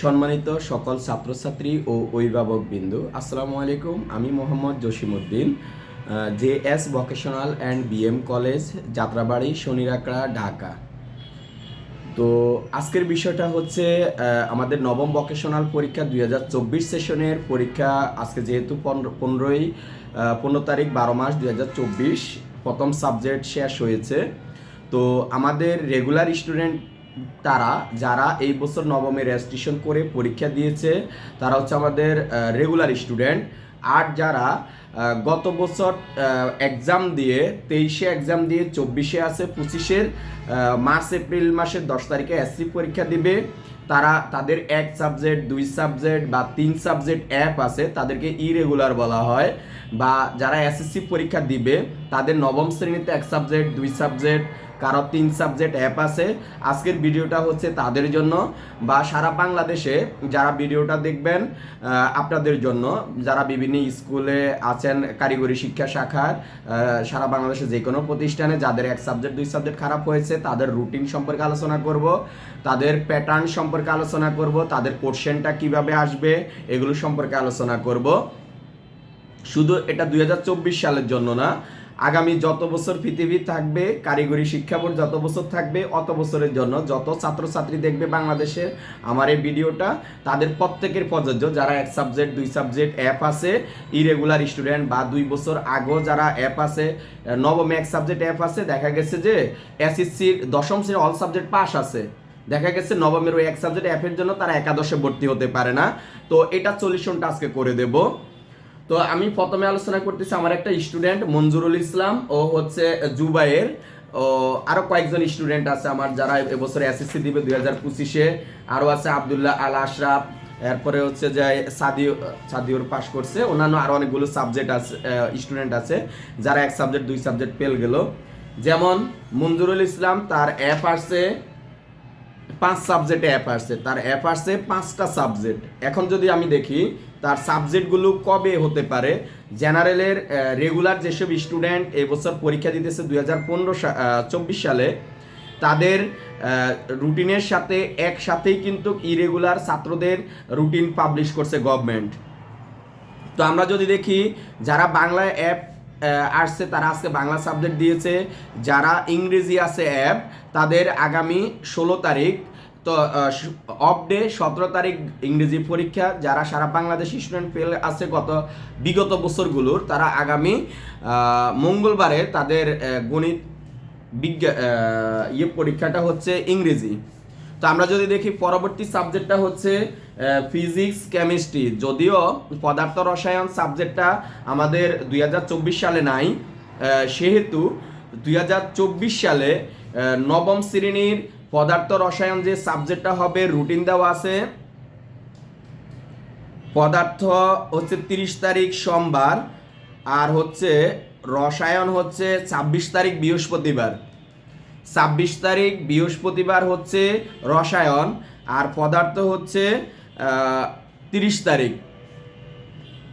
সম্মানিত সকল ছাত্রছাত্রী ও অভিভাবক বিন্দু, আসসালামু আলাইকুম। আমি Mohammad Jasimuddin J S vocational and B M college, Jatrabari, Shonirakhra, Dhaka. তো আজকের বিষয়টা হচ্ছে আমাদের নবম ভোকেশনাল পরীক্ষা দুই হাজার চব্বিশ সেশনের পরীক্ষা। আজকে যেহেতু পনেরোই পনেরো তারিখ বারো মাস দুই হাজার চব্বিশ, প্রথম সাবজেক্ট শেষ হয়েছে। তো আমাদের রেগুলার স্টুডেন্ট তারা, যারা এই বছর নবমে রেজিস্ট্রেশন করে পরীক্ষা দিয়েছে, তারা হচ্ছে আমাদের রেগুলার স্টুডেন্ট আর যারা গত বছর এক্সাম দিয়ে, তেইশে এক্সাম দিয়ে চব্বিশে আছে পঁচিশের মার্চ, এপ্রিল মাসের দশ তারিখে এসসি পরীক্ষা দিবে। তারা, তাদের এক সাবজেক্ট দুই সাবজেক্ট বা তিন সাবজেক্ট অ্যাপ আছে, তাদেরকে ইরেগুলার বলা হয়। বা যারা এসএসসি পরীক্ষা দিবে, তাদের নবম শ্রেণীতে এক সাবজেক্ট দুই সাবজেক্ট কারও তিন সাবজেক্ট অ্যাপ আছে, আজকের ভিডিওটা হচ্ছে তাদের জন্য বা সারা বাংলাদেশে যারা ভিডিওটা দেখবেন আপনাদের জন্য। যারা বিভিন্ন স্কুলে আছেন, কারিগরি শিক্ষা শাখার সারা বাংলাদেশে যে কোনো প্রতিষ্ঠানে যাদের এক সাবজেক্ট, দুই সাবজেক্ট খারাপ হয়েছে, তাদের রুটিন সম্পর্কে আলোচনা করব, তাদের প্যাটার্ন সম্পর্কে আলোচনা করব, তাদের কোশ্চেনটা কীভাবে আসবে, এগুলো সম্পর্কে আলোচনা করব। শুধু এটা দুই হাজার চব্বিশ সালের জন্য না আগামী যত বছর পৃথিবী থাকবে, কারিগরি শিক্ষা বোর্ড যত বছর থাকবে, অত বছরের জন্য যত ছাত্রছাত্রী দেখবে বাংলাদেশের আমার এই ভিডিওটা, তাদের প্রত্যেকের প্রযোজ্য। যারা এক সাবজেক্ট, দুই সাবজেক্ট অ্যাপ আছে ইরেগুলার স্টুডেন্ট বা দুই বছর আগেও যারা অ্যাপ আছে, নবমে এক সাবজেক্ট অ্যাপ আছে, দেখা গেছে যে এসএসসির দশম শ্রেণির অল সাবজেক্ট পাস আছে। দেখা গেছে নবমের ওই এক সাবজেক্ট অ্যাপের জন্য তারা একাদশে ভর্তি হতে পারে না। তো এটা সলিউশনটা আজকে করে দেবো। তো আমি প্রথমে আলোচনা করতেছি আমার একটা স্টুডেন্ট মঞ্জুরুল ইসলাম। ও হচ্ছে জুবাইয়ের। ও, আরও কয়েকজন স্টুডেন্ট আছে আমার যারা এবছর এসএসসি দিবে দুই হাজার পঁচিশে। আরও আছে আবদুল্লাহ আল আশরাফ, এরপরে হচ্ছে যে সাদিও, সাদিওর পাশ করছে। অন্যান্য আরও অনেকগুলো সাবজেক্ট আছে স্টুডেন্ট আছে, যারা এক সাবজেক্ট দুই সাবজেক্ট পেল গেল। যেমন মঞ্জুরুল ইসলাম, তার অ্যাপ আসছে পাঁচ সাবজেক্টে অ্যাপ আসছে। তার অ্যাপ আসছে পাঁচটা সাবজেক্ট এখন যদি আমি দেখি, তার সাবজেক্টগুলো কবে হতে পারে? জেনারেলের রেগুলার যেসব স্টুডেন্ট এবছর পরীক্ষা দিতেছে দুই হাজার পনেরো চব্বিশ সালে, তাদের রুটিনের সাথে একসাথেই কিন্তু ইরেগুলার ছাত্রদের রুটিন পাবলিশ করছে গভর্নমেন্ট তো আমরা যদি দেখি, যারা বাংলা অ্যাপ আসছে, তারা আজকে বাংলা সাবজেক্ট দিয়েছে। যারা ইংরেজি আছে অ্যাপ, তাদের আগামী ষোলো তারিখ, তো অফ ডে সতেরো তারিখ ইংরেজি পরীক্ষা। যারা সারা বাংলাদেশ স্টুডেন্ট ফেল আছে গত, বিগত বছরগুলোর, তারা আগামী মঙ্গলবারে তাদের গণিত বিজ্ঞান ইয়ে পরীক্ষাটা হচ্ছে ইংরেজি। তো আমরা যদি দেখি পরবর্তী সাবজেক্টটা হচ্ছে ফিজিক্স কেমিস্ট্রি যদিও পদার্থ রসায়ন সাবজেক্টটা আমাদের দুই হাজার চব্বিশ সালে নাই সেহেতু দুই হাজার চব্বিশ সালে নবম শ্রেণির পদার্থ রসায়ন যে সাবজেক্টটা হবে রুটিন দেওয়া আছে। পদার্থ হচ্ছে তিরিশ তারিখ সোমবার, আর হচ্ছে রসায়ন হচ্ছে ছাব্বিশ তারিখ বৃহস্পতিবার। ছাব্বিশ তারিখ বৃহস্পতিবার হচ্ছে রসায়ন, আর পদার্থ হচ্ছে তিরিশ তারিখ।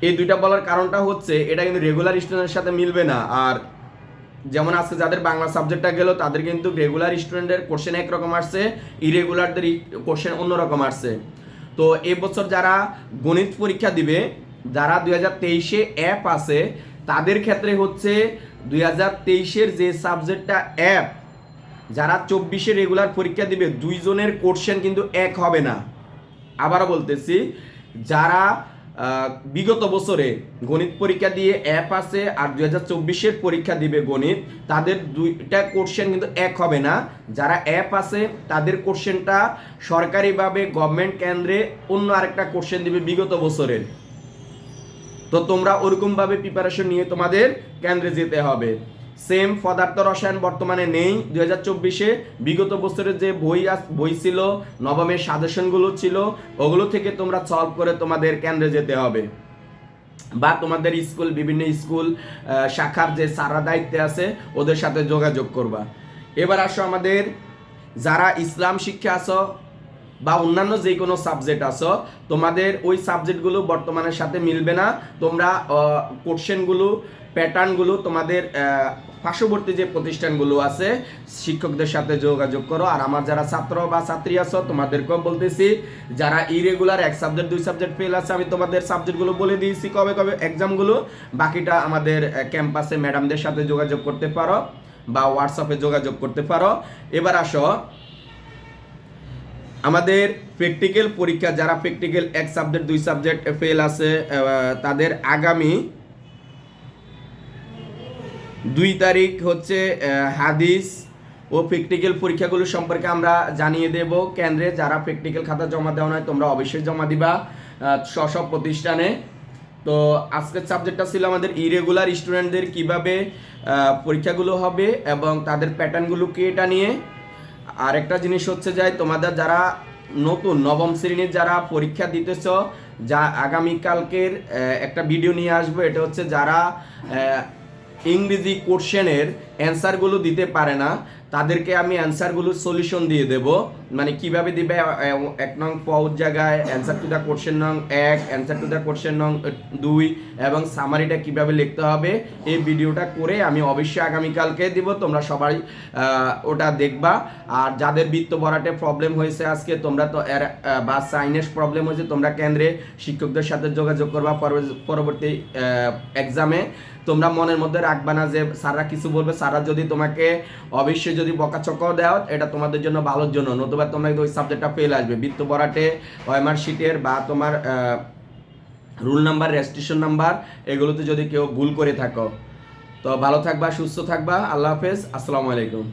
এই দুইটা বলার কারণটা হচ্ছে, এটা কিন্তু রেগুলার স্টুডেন্টের সাথে মিলবে না। আর যেমন আজকে যাদের বাংলা সাবজেক্টটা গেল, তাদের কিন্তু রেগুলার স্টুডেন্টের কোশ্চেন একরকম আসছে ইরেগুলারদের কোশ্চেন অন্যরকম আসছে। তো এবছর যারা গণিত পরীক্ষা দিবে, যারা দুই হাজার তেইশে অ্যাপ আছে, তাদের ক্ষেত্রে হচ্ছে দুই হাজার তেইশের যে সাবজেক্টটা অ্যাপ যারা চব্বিশে রেগুলার পরীক্ষা দিবে, দুইজনের কোশ্চেন কিন্তু এক হবে না। আবারও বলতেছি, যারা বিগত বছরে গণিত পরীক্ষা দিয়ে অ্যাপ আছে আর দুই হাজার চব্বিশের পরীক্ষা দিবে গণিত, তাদের দুইটা কোশ্চেন কিন্তু এক হবে না। যারা অ্যাপ আছে, তাদের কোশ্চেনটা সরকারিভাবে গভর্নমেন্ট কেন্দ্রে অন্য আরেকটা কোশ্চেন দিবে বিগত বছরের। তো তোমরা ওরকমভাবে প্রিপারেশন নিয়ে তোমাদের কেন্দ্রে যেতে হবে। সেম পদার্থ রসায়ন বর্তমানে নেই। দুই হাজার চব্বিশে বিগত বছরের যে বই বই ছিল, নবমের সাজেশনগুলো ছিল, ওগুলো থেকে তোমরা সলভ করে তোমাদের কেন্দ্রে যেতে হবে। বা তোমাদের স্কুল, বিভিন্ন স্কুল শাখার যে সারা দায়িত্বে আছে, ওদের সাথে যোগাযোগ করবা। এবার আসো আমাদের, যারা ইসলাম শিক্ষা আছো বা অন্যান্য যে কোনো সাবজেক্ট আছো, তোমাদের ওই সাবজেক্টগুলো বর্তমানের সাথে মিলবে না। তোমরা কোশ্চেনগুলো প্যাটার্নগুলো তোমাদের পার্শ্ববর্তী যে প্রতিষ্ঠানগুলো আছে, শিক্ষকদের সাথে যোগাযোগ করো। আর আমার যারা ছাত্র বা ছাত্রী আছো, তোমাদেরকেও বলতেছি, যারা ইরেগুলার এক সাবজেক্ট দুই সাবজেক্ট ফেল আছে, আমি তোমাদের সাবজেক্টগুলো বলে দিয়েছি কবে কবে এক্সামগুলো বাকিটা আমাদের ক্যাম্পাসে ম্যাডামদের সাথে যোগাযোগ করতে পারো বা হোয়াটসঅ্যাপে যোগাযোগ করতে পারো। এবার আসো আমাদের প্র্যাকটিক্যাল পরীক্ষা, যারা প্র্যাকটিক্যাল এক সাবজেক্ট দুই সাবজেক্ট ফেল আছে তাদের আগামী দুই তারিখ হচ্ছে হাদিস ও প্র্যাকটিক্যাল পরীক্ষাগুলো সম্পর্কে আমরা জানিয়ে দেব কেন্দ্রে। যারা প্র্যাকটিক্যাল খাতা জমা দেওয়া নয়, তোমরা অবশ্যই জমা দিবা সব প্রতিষ্ঠানে। তো আজকের সাবজেক্টটা ছিল আমাদের ইরেগুলার স্টুডেন্টদের কীভাবে পরীক্ষাগুলো হবে এবং তাদের প্যাটার্নগুলো কি এটা নিয়ে। আর একটা জিনিস হচ্ছে যে তোমাদের যারা নতুন, নবম শ্রেণির যারা পরীক্ষা দিতেছ, যা আগামীকালকের একটা ভিডিও নিয়ে আসব। এটা হচ্ছে যারা ইংরেজি কোশ্চেনের অ্যান্সারগুলো দিতে পারে না তাদেরকে আমি অ্যান্সারগুলোর সলিউশন দিয়ে দেব। মানে কীভাবে দিবে এক নং পউজ জায়গায় অ্যান্সার টু দ্য কোশ্চেন নং এক অ্যান্সার টু দ্য কোশ্চেন নং দুই, এবং সামারিটা কীভাবে লিখতে হবে, এই ভিডিওটা করে আমি অবশ্যই আগামীকালকে দিব, তোমরা সবাই ওটা দেখবা। আর যাদের বৃত্ত ভরাটে প্রবলেম হয়েছে আজকে, তোমরা তো বা সাইনেস প্রবলেম হয়েছে, তোমরা কেন্দ্রে শিক্ষকদের সাথে যোগাযোগ করবা পরব- পরবর্তী এক্সামে তোমরা মনের মধ্যে রাখবা না যে, স্যাররা কিছু বলবে, স্যাররা যদি তোমাকে অবশ্যই যদি বকাচকাও দেও, এটা তোমাদের জন্য ভালোর জন্য। নতুবা তোমরা ওই সাবজেক্টটা ফেল আসবে। বৃত্ত বরাটে ওয়েমার শিটের বা তোমার রুল নাম্বার রেজিস্ট্রেশন নাম্বার এগুলোতে যদি কেউ ভুল করে থাকো। তো ভালো থাকবা, সুস্থ থাকবা। আল্লাহ হাফেজ। আসসালামু আলাইকুম।